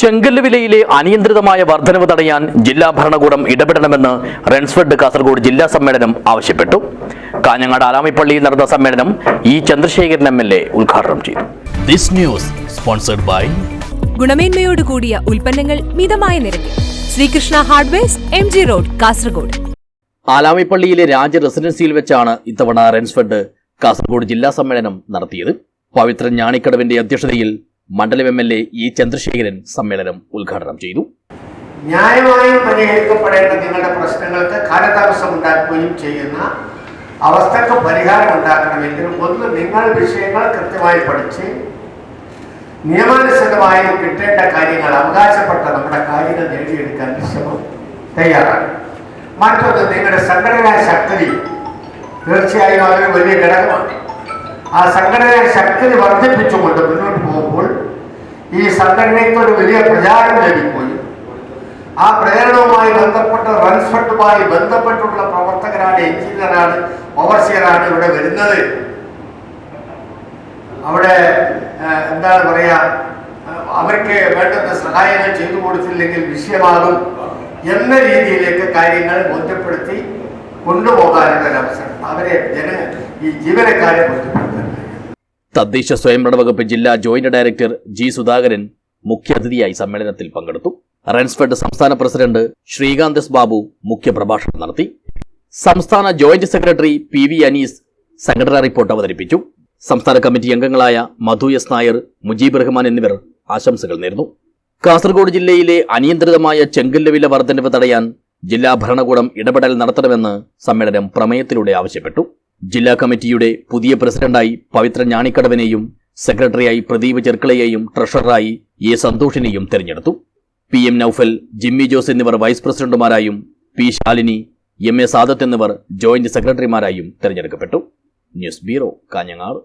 ചെങ്കല്ല് വിലയിലെ അനിയന്ത്രിതമായ വർധനവ് തടയാൻ ജില്ലാ ഭരണകൂടം ഇടപെടണമെന്ന് റൺസ്ഫെഡ് കാസർഗോഡ് ജില്ലാ സമ്മേളനം ആവശ്യപ്പെട്ടു. കാഞ്ഞങ്ങാട് ആലാമിപ്പള്ളിയിൽ നടന്ന സമ്മേളനം E Chandrasekharan M L A ഉദ്ഘാടനം ചെയ്തു. ദിസ് ന്യൂസ് സ്പോൺസർഡ് ബൈ ഗുണമേന്മയോട് കൂടിയ ഉൽപ്പന്നങ്ങൾ മിതമായ നിരക്കിൽ. Sreekrishna hardwares M G road Kasaragod. ആലാമിപ്പള്ളിയിലെ Raja റെസിഡൻസിയിൽ വെച്ചാണ് ഇത്തവണ റെൻസ്ഫെഡ് കാസർഗോഡ് ജില്ലാ സമ്മേളനം നടത്തിയത്. പവിത്ര ഞാണിക്കടവിന്റെ അധ്യക്ഷതയിൽ മണ്ഡലം M L A E Chandrasekharan സമ്മേളനം ഉദ്ഘാടനം ചെയ്തു. ന്യായമായും പരിഹരിക്കപ്പെടേണ്ട നിങ്ങളുടെ പ്രശ്നങ്ങൾക്ക് കാലതാമസം ഉണ്ടാക്കുകയും ചെയ്യുന്ന അവസ്ഥക്ക് പരിഹാരം ഉണ്ടാക്കണമെങ്കിൽ ഒന്ന് നിങ്ങൾ വിഷയങ്ങൾ കൃത്യമായി പഠിച്ച് നിയമാനുസൃതമായി കിട്ടേണ്ട കാര്യങ്ങൾ അവകാശപ്പെട്ട നമ്മുടെ കാര്യങ്ങൾ നേടിയെടുക്കാൻ ശ്രമം തയ്യാറാണ്. മറ്റൊന്ന് നിങ്ങളുടെ സംഘടനാ ശക്തി തീർച്ചയായും അതൊരു വലിയ ഘടകമാണ്. ആ സംഘടനാ ശക്തി വർദ്ധിപ്പിച്ചുകൊണ്ട് സംഘടനയ്ക്ക് ഒരു വലിയ പ്രചാരം ലഭിക്കുകയും ആ പ്രചരണവുമായി ബന്ധപ്പെട്ട് റൺഫണ്ടുമായി ബന്ധപ്പെട്ടുള്ള പ്രവർത്തകരാണ് എഞ്ചിനീയറാണ് ഓവർസിയറാണ് ഇവിടെ വരുന്നത്. അവിടെ എന്താണ് പറയുക അവർക്ക് വേണ്ടുന്ന സഹായങ്ങൾ ചെയ്തു കൊടുത്തില്ലെങ്കിൽ വിഷയമാകും എന്ന രീതിയിലേക്ക് കാര്യങ്ങൾ ബോധ്യപ്പെടുത്തി കൊണ്ടുപോകാനുള്ള അവസരം. അവരെ ജന ഈ ജീവനക്കാരെ ബോധ്യപ്പെടുത്തുന്നത് തദ്ദേശ സ്വയംഭരണ വകുപ്പ് ജില്ലാ ജോയിന്റ് ഡയറക്ടർ ജി സുധാകരൻ മുഖ്യാതിഥിയായി സമ്മേളനത്തിൽ പങ്കെടുത്തു. റൺസ്ഫെഡ് സംസ്ഥാന പ്രസിഡന്റ് ശ്രീകാന്ത് എസ് ബാബു മുഖ്യപ്രഭാഷണം നടത്തി. സംസ്ഥാന joint secretary P V Anees സംഘടനാ റിപ്പോർട്ട് അവതരിപ്പിച്ചു. സംസ്ഥാന കമ്മിറ്റി അംഗങ്ങളായ മധു എസ് നായർ മുജീബ് റഹ്മാൻ എന്നിവർ ആശംസകൾ നേർന്നു. കാസർഗോഡ് ജില്ലയിലെ അനിയന്ത്രിതമായ ചെങ്കല്ല് വില വർധനവ് തടയാൻ ജില്ലാ ഭരണകൂടം ഇടപെടൽ നടത്തണമെന്ന് സമ്മേളനം പ്രമേയത്തിലൂടെ ആവശ്യപ്പെട്ടു. ജില്ലാ കമ്മിറ്റിയുടെ പുതിയ പ്രസിഡന്റായി പവിത്ര ഞാണിക്കടവിനെയും സെക്രട്ടറിയായി പ്രദീപ് ചെർക്കളയെയും ട്രഷററായി എ സന്തോഷിനെയും തെരഞ്ഞെടുത്തു. P M Noufal Jimmy Jose എന്നിവർ vice പ്രസിഡന്റുമാരായും P Shalini M A Sadath എന്നിവർ ജോയിന്റ് സെക്രട്ടറിമാരായും തെരഞ്ഞെടുക്കപ്പെട്ടു. News bureau Kanhangad.